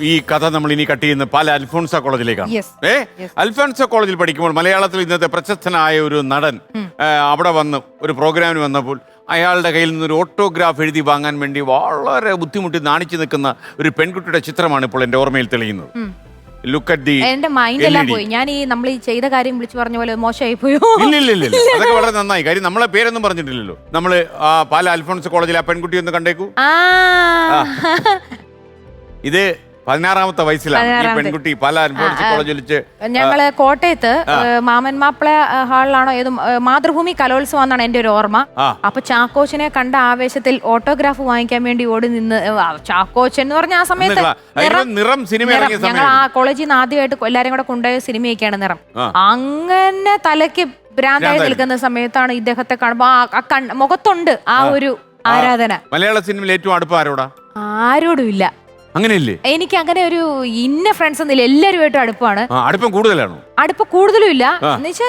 ഈ കഥ നമ്മൾ ഇനി കട്ട് ചെയ്യുന്ന പല അൽഫോൺസ കോളേജിലേക്കാണ്. Yes. ഏ? അൽഫോൺസ കോളേജിൽ പഠിക്കുമ്പോൾ മലയാളത്തിൽ ഇന്നത്തെ പ്രശസ്തനായ ഒരു നടൻ ആ, അവിടെ വന്ന് ഒരു പ്രോഗ്രാമിന് വന്നപ്പോൾ അയാളുടെ കയ്യിൽ നിന്ന് ഒരു ഓട്ടോഗ്രാഫ് എഴുതി വാങ്ങാൻ വേണ്ടി വളരെ ബുദ്ധിമുട്ടി നാണിച്ചു നിൽക്കുന്ന ഒരു പെൺകുട്ടിയുടെ ചിത്രമാണ് ഇപ്പോൾ എന്റെ ഓർമ്മയിൽ തെളിയുന്നത്. ലുക്ക് അറ്റ് ദി എന്റെ മൈൻഡ് എല്ലാം പോയി. ഞാൻ ഈ നമ്മൾ ഈ ചെയ്ത കാര്യം വിളിച്ചു പറഞ്ഞ പോലെ മോശമായി പോയോ? ഇല്ല ഇല്ല ഇല്ല ഇല്ല. അതൊക്കെ വളരെ നന്നായി. കാര്യം നമ്മളെ പേരൊന്നും പറഞ്ഞിട്ടില്ലല്ലോ. നമ്മൾ ആ പാല അൽഫോൺസ് കോളേജിൽ ആ പെൺകുട്ടി ഒന്ന് കണ്ടേക്കൂ. ആ. ഇത് പതിനാറാമത്തെ വയസ്സിലാണ്. ഈ പെൺകുട്ടി പല ഞങ്ങൾ കോട്ടയത്ത് മാമൻ മാപ്പിള ഹാളിലാണോ ഏത് മാതൃഭൂമി കലോത്സവം എന്നാണ് എന്റെ ഒരു ഓർമ്മ. അപ്പൊ ചാക്കോച്ചനെ കണ്ട ആവേശത്തിൽ ഓട്ടോഗ്രാഫ് വാങ്ങിക്കാൻ വേണ്ടി ഓടി നിന്ന് ചാക്കോച്ചൻ എന്ന് പറഞ്ഞ ആ സമയത്ത്? നിറം സിനിമ ഞങ്ങൾ ആ കോളേജിൽ നിന്ന് ആദ്യമായിട്ട് എല്ലാരും കൂടെ കൊണ്ടുപോയ സിനിമയൊക്കെയാണ് നിറം. അങ്ങനെ തലയ്ക്ക് ഭ്രാന്തായി. നിൽക്കുന്ന സമയത്താണ് ഇദ്ദേഹത്തെ കാണുമ്പോ ആ മുഖത്തുണ്ട് ആ ഒരു ആരാധന. മലയാള സിനിമയിൽ ഏറ്റവും അടുപ്പം ആരോടാ? ആരോടും ഇല്ല. അങ്ങനെയില്ലേ? എനിക്ക് അങ്ങനെ ഒരു ഇന്ന ഫ്രണ്ട്സ് ഒന്നുമില്ല എല്ലാവരുമായിട്ടും അടുപ്പാണ്. ആ അടുപ്പം കൂടുതലാണോ? അടുപ്പ് കൂടുതലും ഇല്ല.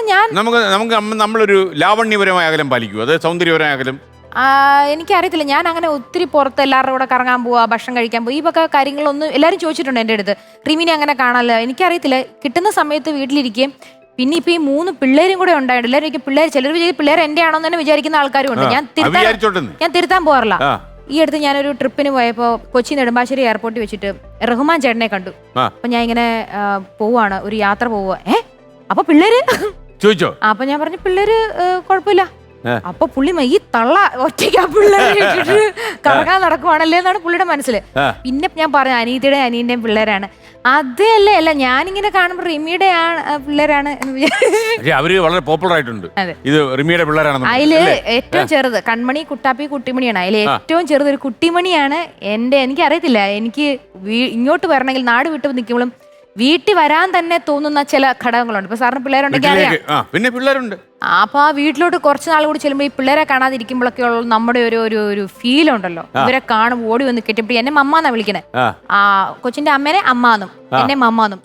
ഞാൻ നമുക്ക് നമുക്ക് നമ്മ- നമ്മളൊരു ലാവണ്യപരമായ അകലം പാലിക്കൂ. അത് സൗന്ദര്യപരമായ അകലം. ആ, എനിക്കറിയത്തില്ല. ഞാൻ അങ്ങനെ ഒത്തിരി പുറത്ത് എല്ലാവരുടെ കൂടെ കറങ്ങാൻ പോവാ ഭക്ഷണം കഴിക്കാൻ പോവാ. ഈ വക കാര്യങ്ങളൊന്നും എല്ലാവരും ചോദിച്ചിട്ടുണ്ട് എന്റെ അടുത്ത്. റിമിനെ അങ്ങനെ കാണാനല്ല എനിക്കറിയത്തില്ല. കിട്ടുന്ന സമയത്ത് വീട്ടിലിരിക്കുകയും പിന്നെ ഇപ്പൊ ഈ മൂന്ന് പിള്ളേരും കൂടെ ഉണ്ടായിട്ടുണ്ട് എല്ലാവരും പിള്ളേർ ചിലർ വിചാരിച്ച പിള്ളേർ എന്റെ ആണോന്ന് തന്നെ വിചാരിക്കുന്ന ആൾക്കാരും ഉണ്ട്. ഞാൻ അത് തിരുത്താൻ വിചാരിച്ചോട്ടെ ഞാൻ തിരുത്താൻ പോകാറില്ല ആ. ഈ അടുത്ത് ഞാനൊരു ട്രിപ്പിന് പോയപ്പോൾ കൊച്ചി നെടുമ്പാശ്ശേരി എയർപോർട്ടിൽ വെച്ചിട്ട് റഹ്മാൻ ചേട്ടനെ കണ്ടു. ആ. അപ്പൊ ഞാൻ ഇങ്ങനെ ആ, പോവാണ് ഒരു യാത്ര പോവുക ഏ? അപ്പൊ പിള്ളേര്? ചോദിച്ചോ? അപ്പൊ ഞാൻ പറഞ്ഞു പിള്ളേര് ഏ, കുഴപ്പമില്ല ഏ. അപ്പൊ പുള്ളി മ- ഈ തള്ള ഒറ്റയ്ക്ക് ആ പിള്ളേരെ ഇട്ടിട്ട് കറങ്ങാൻ നടക്കുവാണല്ലേ എന്നാണ് പുള്ളിയുടെ മനസ്സിൽ ആ. പിന്നെ ഞാൻ പറഞ്ഞു അനീതിയുടെ അനിയന്റെയും പിള്ളേരാണ്. അതല്ലേ അല്ല ഞാനിങ്ങനെ കാണുമ്പോ റിമിയുടെ ആണ് ആ, പിള്ളേരാണ് എന്ന് വിചാരിച്ചു. പക്ഷേ അവർ വളരെ പോപ്പുലർ ആയിട്ടുണ്ട്. അതെ. ഇത് റിമിയുടെ പിള്ളേരാണെന്ന് അതിൽ ഏറ്റവും ചെറുത് കൺമണി കുട്ടാപ്പി കുട്ടിമണിയാണ്. അതിൽ ഏറ്റവും ചെറുത് ഒരു കുട്ടിമണിയാണ് എന്റെ എനിക്ക് അറിയത്തില്ല എനിക്ക് വീ- ഇങ്ങോട്ട് വരണമെങ്കിൽ നാട് വിട്ടു നിൽക്കുമ്പോഴും വീട്ടിൽ വരാൻ തന്നെ തോന്നുന്ന ചില ഘടകങ്ങളുണ്ട്. ഇപ്പൊ സാറിന് പിള്ളേരുണ്ടെങ്കിൽ അറിയാം. വീട്ടിലേക്ക് ആ പിന്നെ പിള്ളേരുണ്ട്. അപ്പൊ ആ വീട്ടിലോട്ട് കുറച്ച് നാൾ കൂടി ചെല്ലുമ്പോൾ ഈ പിള്ളേരെ കാണാതിരിക്കുമ്പോഴൊക്കെ ഉള്ള നമ്മുടെ ഒരു ഒരു ഒരു ഫീൽ ഉണ്ടല്ലോ. ഇവരെ കാണും ഓടി വന്ന് കെട്ടിപ്പിടി. എന്നെ മമ്മാന്നാ വിളിക്കണേ. ആ. കൊച്ചിന്റെ അമ്മേനെ അമ്മാന്നും. എന്നെ മമ്മാന്നും.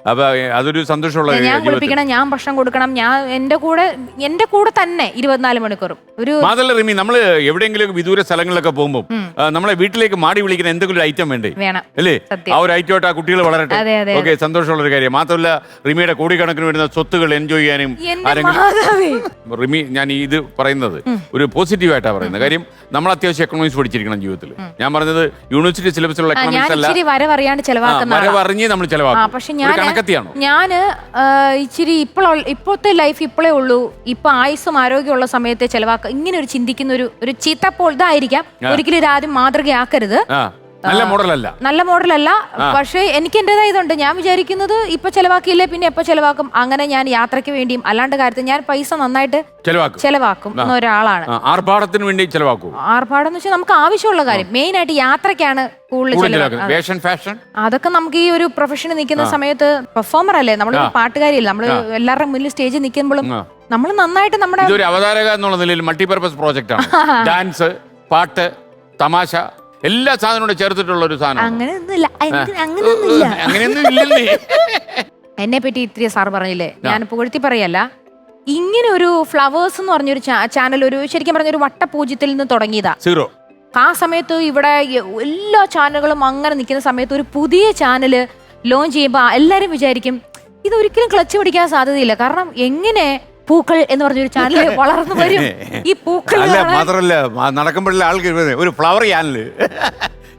അതൊരു സന്തോഷമുള്ള ഞാൻ കുളിപ്പിക്കണം ഞാൻ ഭക്ഷണം കൊടുക്കണം. ഞാൻ എന്റെ കൂടെ എന്റെ കൂടെ തന്നെ ഇരുപത്തിനാല് മണിക്കൂറും. ഒരു റിമി നമ്മൾ എവിടെയെങ്കിലും വിദൂര സ്ഥലങ്ങളിലൊക്കെ പോകുമ്പോൾ നമ്മളെ വീട്ടിലേക്ക് മാടി വിളിക്കുന്ന എന്തെങ്കിലും ഒരു ഐറ്റം വേണ്ടേ? വേണം. അല്ലേ? ആ ഒരു ഐറ്റമായിട്ട് ആ കുട്ടികൾ വളരട്ടെ. ഓക്കെ സന്തോഷമുള്ള ഒരു കാര്യം. മാത്രമല്ല റിമിയുടെ കോടിക്കണക്കിന് വരുന്ന സ്വത്തുകൾ എൻജോയ് ചെയ്യാനും ആരെങ്കിലും റിമി ഞാൻ ഇത് പറയുന്നത് ഒരു പോസിറ്റീവായിട്ടാണ് പറയുന്നത്. കാര്യം നമ്മൾ അത്യാവശ്യം എക്കണോമിക്സ് പഠിച്ചിരിക്കണം ജീവിതത്തിൽ. ഞാൻ പറഞ്ഞത് യൂണിവേഴ്സിറ്റി സിലബസിലുള്ള എക്കണോമിക്സ് അല്ല. വരവറിയാണ്ട്. വരവറിഞ്ഞ് നമ്മൾ ചെലവാക്കും. പക്ഷെ ഞാൻ കണക്കത്തിയാണ്? ഞാൻ ഇച്ചിരി ഇപ്പോൾ ഇപ്പോഴത്തെ ലൈഫ് ഇപ്പോഴേ ഉള്ളൂ. ഇപ്പൊ ആയുസ്സും ആരോഗ്യമുള്ള സമയത്തെ ചെലവാക്കുക ഇങ്ങനെ ഒരു ചിന്തിക്കുന്ന ഒരു ഒരു ചീത്തപ്പോൾ ഇതായിരിക്കാം ഒരിക്കലും ഇത് ആദ്യം മാതൃകയാക്കരുത്. നല്ല മോഡലല്ല. നല്ല മോഡലല്ല. പക്ഷേ എനിക്ക് എന്റേതായ ഇതുണ്ട്. ഞാൻ വിചാരിക്കുന്നത് ഇപ്പൊ ചെലവാക്കിയില്ലേ പിന്നെ എപ്പോ ചെലവാക്കും? അങ്ങനെ ഞാൻ യാത്രയ്ക്ക് വേണ്ടിയും അല്ലാണ്ട് കാര്യത്തിൽ ഞാൻ പൈസ നന്നായിട്ട് ചെലവാക്കും. ഒരാളാണ് ആർഭാടത്തിന് വേണ്ടി ചെലവാക്കും. ആർഭാടം എന്ന് വെച്ചാൽ നമുക്ക് ആവശ്യമുള്ള കാര്യം. മെയിൻ ആയിട്ട് യാത്രയ്ക്കാണ് കൂടുതൽ ഫാഷൻ അതൊക്കെ നമുക്ക് ഈ ഒരു പ്രൊഫഷന് നിൽക്കുന്ന സമയത്ത് പെർഫോമർ അല്ലേ? നമ്മൾ പാട്ടുകാരിയല്ല? നമ്മൾ എല്ലാവരുടെ മുന്നിൽ സ്റ്റേജിൽ നിൽക്കുമ്പോഴും നമ്മൾ നന്നായിട്ട് നമ്മുടെ അവതാരക എന്നുള്ള നിലയിൽ മൾട്ടിപർപ്പസ് പ്രോജക്റ്റ് ആണ്. ഡാൻസ് പാട്ട് തമാശ എല്ലാ സാധനവും ചേർത്തിട്ടുള്ള ഒരു സാധനം അങ്ങനെയൊന്നുമില്ല. എനിക്ക് അങ്ങനെയൊന്നുമില്ല. അങ്ങനെയൊന്നും ഇല്ലല്ലേ എന്നെ പറ്റി ഇത്തിരി സാർ പറഞ്ഞില്ലേ? ഞാൻ പുകഴ്ത്തി പറയല്ല. ഇങ്ങനെ ഒരു ഫ്ലവേഴ്സ് എന്ന് പറഞ്ഞൊരു ചാനൽ ഒരു ശരിക്കും പറഞ്ഞ ഒരു വട്ടപൂജ്യത്തിൽ നിന്ന് തുടങ്ങിയതാ. സീറോ ആ സമയത്ത് ഇവിടെ എല്ലാ ചാനലുകളും അങ്ങനെ നിൽക്കുന്ന സമയത്ത് ഒരു പുതിയ ചാനൽ ലോഞ്ച് ചെയ്യുമ്പോൾ എല്ലാവരും വിചാരിക്കും ഇത് ഒരിക്കലും ക്ലച്ച് പിടിക്കാൻ സാധ്യതയില്ല. കാരണം എങ്ങനെ പൂക്കൾ എന്ന് പറഞ്ഞൊരു ചാനൽ വളർന്നു വരും. ഈ പൂക്കൾ അല്ല മാത്രല്ല നടക്കുമ്പോഴല്ലേ ആൾക്ക് ഒരു ഫ്ലവർ ചാനൽ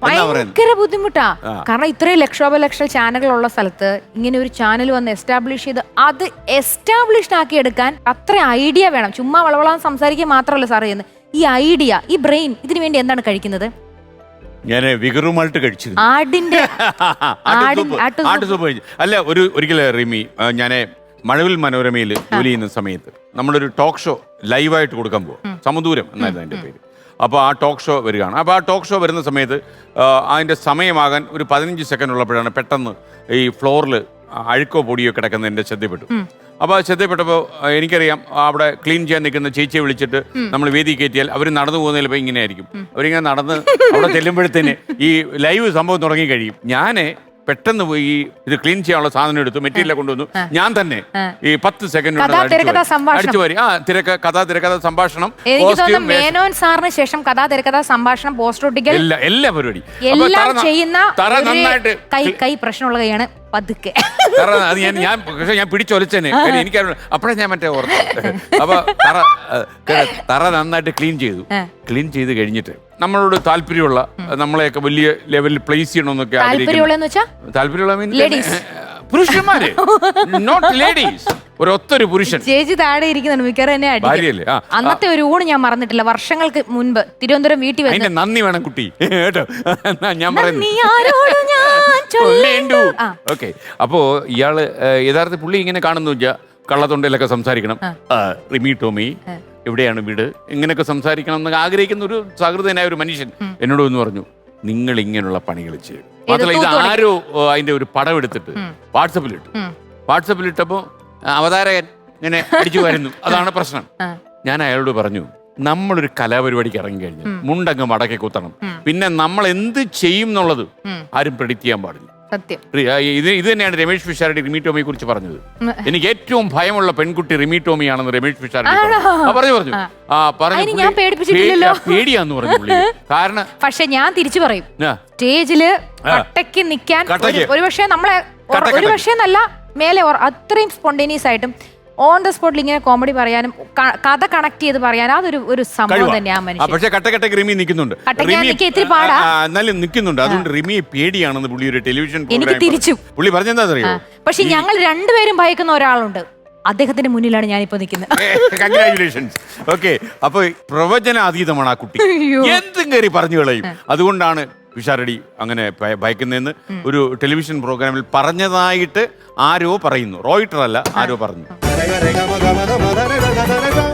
ഭയങ്കര ബുദ്ധിമുട്ടാ. കാരണം ഇത്രയും ലക്ഷോപലക്ഷ ചാനലുകൾ ഉള്ള സ്ഥലത്ത് ഇങ്ങനെ ഒരു ചാനൽ വന്ന് എസ്റ്റാബ്ലിഷ് ചെയ്ത് അത് എസ്റ്റാബ്ലിഷ് ആക്കി എടുക്കാൻ അത്ര ഐഡിയ വേണം. ചുമ്മാ വളവളാൻ സംസാരിക്കുക മാത്രമല്ല സാർ ചെയ്യുന്നത്. ഈ ഐഡിയ ഈ ബ്രെയിൻ ഇതിനു വേണ്ടി എന്താണ് കഴിക്കുന്നത്? ഞാൻ വികറുമായിട്ട് കഴിച്ചിരുന്നു. ആടിന്റെ അല്ല ഒരു ഒരിക്കലും റിമി ഞാൻ മഴവിൽ മനോരമയിൽ ജോലി ചെയ്യുന്ന സമയത്ത് നമ്മളൊരു ടോക്ക് ഷോ ലൈവായിട്ട് കൊടുക്കാൻ പോകും സമദൂരം എന്നായിരുന്നു അതിന്റെ പേര്. അപ്പോൾ ആ ടോക്ക് ഷോ വരികയാണ്. അപ്പോൾ ആ ടോക്ക് ഷോ വരുന്ന സമയത്ത് അതിന്റെ സമയമാകാൻ ഒരു പതിനഞ്ച് സെക്കൻഡ് ഉള്ളപ്പോഴാണ് പെട്ടെന്ന് ഈ ഫ്ലോറിൽ അഴുക്കോ പൊടിയോ കിടക്കുന്ന എന്റെ ശ്രദ്ധപ്പെട്ടു അപ്പോൾ ശ്രദ്ധപ്പെട്ടപ്പോൾ എനിക്കറിയാം അവിടെ ക്ലീൻ ചെയ്യാൻ നിൽക്കുന്ന ചേച്ചിയെ വിളിച്ചിട്ട് നമ്മൾ വേദി കയറ്റിയാൽ അവർ നടന്നു പോകുന്ന ചിലപ്പോൾ ഇങ്ങനെ ആയിരിക്കും അവരിങ്ങനെ നടന്ന് അവിടെ ചെല്ലുമ്പോഴത്തേന് ഈ ലൈവ് സംഭവം തുടങ്ങി കഴിയും. ഞാൻ പെട്ടെന്ന് പോയി ഇത് ക്ലീൻ ചെയ്യാനുള്ള സാധനം എടുത്തു മെറ്റീരിയൽ കൊണ്ടുവന്നു. ഞാൻ തന്നെ ഈ പത്ത് സെക്കൻഡ്. അടിച്ചു വരി. ആ തിരക്ക കഥാ തിരക്കഥ സംഭാഷണം. മേനോൻ സാറിന് ശേഷം കഥാ തിരക്കഥ സംഭാഷണം പോസ്റ്റ് ഒട്ടിക്കൽ. എല്ലാ പരിപാടി എല്ലാം ചെയ്യുന്ന കൈ കൈ പ്രശ്നമുള്ള കൈയാണ്. പതുക്കെ. തറ അത് ഞാൻ ഞാൻ പക്ഷെ ഞാൻ പിടിച്ചൊലച്ചേനെ. കാര്യം എനിക്കറിയില്ല അപ്പോഴേ ഞാൻ മറ്റേ ഓർത്തു അപ്പൊ തറ കേട്ടോ, തറ നന്നായിട്ട് ക്ലീൻ ചെയ്തു. ക്ലീൻ ചെയ്ത് കഴിഞ്ഞിട്ട് നമ്മളോട് താല്പര്യമുള്ള നമ്മളെയൊക്കെ വലിയ ലെവലിൽ പ്ലേസ് ചെയ്യണമെന്നൊക്കെ ആഗ്രഹിക്കുന്ന താല്പര്യമുള്ളതെന്ന് വെച്ചാ? താല്പര്യമുള്ള മീൻ Ladies. പുരുഷന്മാര്. നോട്ട് ലേഡീസ് ഒരു ഒത്തൊരു പുരുഷൻ. ചേച്ചി താഴെ ഇരിക്കുന്നുണ്ട്. മിക്കവാറും എന്നെ അടിക്കും. ഭാര്യയല്ലേ? ആ അന്നത്തെ ഒരു ഊണ് ഞാൻ മറന്നിട്ടില്ല. വർഷങ്ങൾക്ക് മുൻപ് തിരുവനന്തപുരം വീട്ടിൽ വെച്ച് അതിന്റെ നന്ദി വേണം കുട്ടി. കേട്ടോ. എന്നാ ഞാൻ പറയുന്നു നീ ആരോട് ചൊല്ലേണ്ടു. ഓക്കെ. അപ്പോ ഇയാൾ യഥാർത്ഥ പുള്ളി ഇങ്ങനെ കാണുന്നു. വെച്ചാ കള്ളത്തൊണ്ടയിലൊക്കെ സംസാരിക്കണം. റിമി ടോമി എവിടെയാണ് വീട്? ഇങ്ങനെയൊക്കെ സംസാരിക്കണം എന്ന് ആഗ്രഹിക്കുന്ന ഒരു സഹൃദയനായ ഒരു മനുഷ്യൻ എന്നോട് എന്ന് പറഞ്ഞു നിങ്ങൾ ഇങ്ങനെയുള്ള പണികൾ ചെയ്യും. മാത്രമല്ല ഇത്? ആരോ അതിന്റെ ഒരു പടം എടുത്തിട്ട് വാട്സപ്പിലിട്ടു. ഇട്ടു വാട്സപ്പിലിട്ടപ്പോ ആ, അവതാരകൻ ഇങ്ങനെ അടിച്ചു വരുന്നു. അതാണ് പ്രശ്നം. ഞാൻ അയാളോട് പറഞ്ഞു നമ്മളൊരു കലാപരിപാടിക്ക് ഇറങ്ങി കഴിഞ്ഞു മുണ്ടങ്ങ് മടക്കി കുത്തണം. പിന്നെ നമ്മൾ എന്ത് ചെയ്യും എന്നുള്ളത് ആരും പ്രെഡിക്റ്റ് ചെയ്യാൻ പാടില്ല. സത്യം. ഇത് ഇത് തന്നെയാണ് രമേഷ് പിഷാരടി റിമി ടോമിയെ കുറിച്ച് പറഞ്ഞത്. എനിക്ക് ഏറ്റവും ഭയമുള്ള പെൺകുട്ടി റിമി ടോമിയാണെന്ന് രമേഷ് പിഷാരടി പറഞ്ഞു. പറഞ്ഞു പറഞ്ഞു. ആ. പറഞ്ഞു ഞാൻ പേടിപ്പിച്ചിട്ടില്ലല്ലോ. പേ- പേടിയാന്ന് പറഞ്ഞു കാരണം പക്ഷെ ഞാൻ തിരിച്ചു പറയും. സ്റ്റേജിൽ കട്ടയ്ക്ക് നിൽക്കാൻ കട്ടയ്ക്ക്. ഒരു പക്ഷേ നമ്മളെ കട്ട, ഒരു കട്ടയ്ക്ക്. പക്ഷേ എന്നല്ല മേലെ അത്രയും സ്പോണ്ടേനിയസ് ആയിട്ടും ഓൺ ദ സ്പോട്ടിൽ ഇങ്ങനെ കോമഡി പറയാനും കഥ കണക്ട് ചെയ്ത് പറയാനും അതൊരു ഒരു സംഭവം തന്നെയാണ് പക്ഷെ കട്ടക്കട്ടക്ക് റിമി നിൽക്കുന്നുണ്ട് എന്നാലും നിൽക്കുന്നുണ്ട് അതുകൊണ്ട് റിമി പേടിയാണെന്ന് പുള്ളി ഒരു ടെലിവിഷൻ എനിക്ക് തിരിച്ചു. പുള്ളി പറഞ്ഞെന്താ അറിയോ? പക്ഷെ ഞങ്ങൾ രണ്ടുപേരും ഭയക്കുന്ന ഒരാളുണ്ട്. അദ്ദേഹത്തിന്റെ മുന്നിലാണ് ഞാനിപ്പോ നിൽക്കുന്നത്. കൺഗ്രാചുലേഷൻസ് ഓക്കെ അപ്പൊ പ്രവചനാതീതമാണ് ആ കുട്ടി. എന്തും കയറി പറഞ്ഞു കളയും. അതുകൊണ്ടാണ് വിഷാരടി അങ്ങനെ ഭയ- ഭയക്കുന്നതെന്ന് ഒരു ടെലിവിഷൻ പ്രോഗ്രാമിൽ പറഞ്ഞതായിട്ട് ആരോ പറയുന്നു. റോയിട്ടർ അല്ല ആരോ പറഞ്ഞു. re ga ma ga ma da ma da